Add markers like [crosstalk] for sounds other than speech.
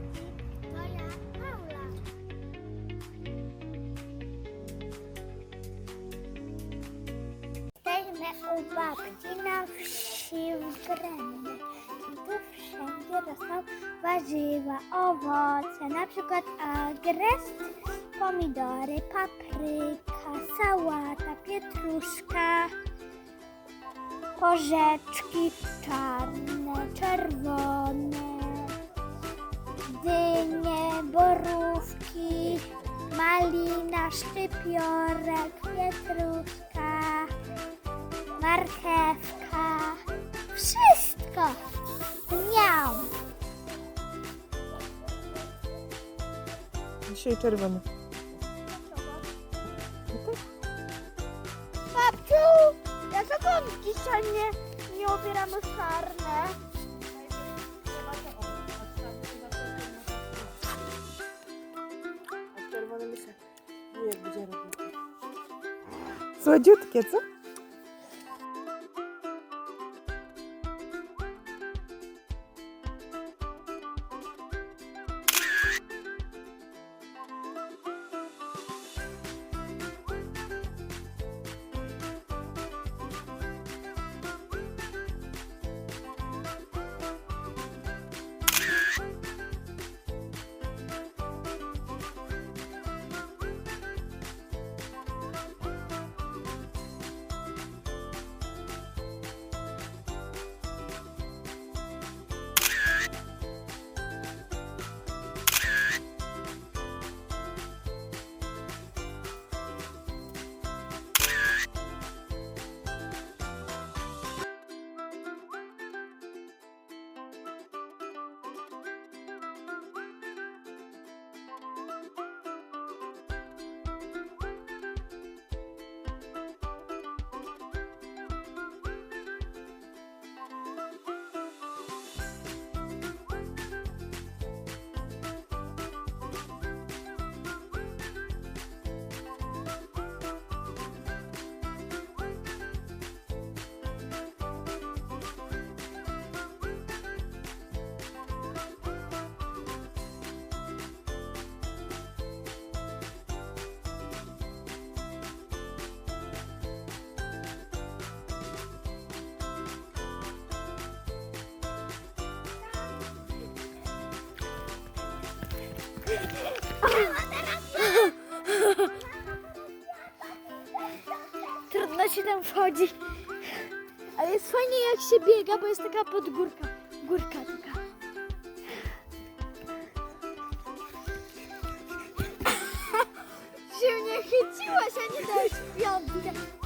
Tati. To ja, Paula. U babci na wsi w. I tu wszędzie rosną warzywa, owoce, na przykład agrest, pomidory, papryka, sałata, pietruszka, porzeczki czarne, czerwone, dynie, borówki, malina, szczypiorek, pietruszka, marchewka. Wszystko! Miał! Dzisiaj czerwony. Babciu, dlaczego dzisiaj nie, nie obieramy sarnę? Солодютке, це? Wchodzi. Ale jest fajnie jak się biega, bo jest taka podgórka. Górka taka. [laughs] się nie chyciłaś, a nie dałeś piątkę.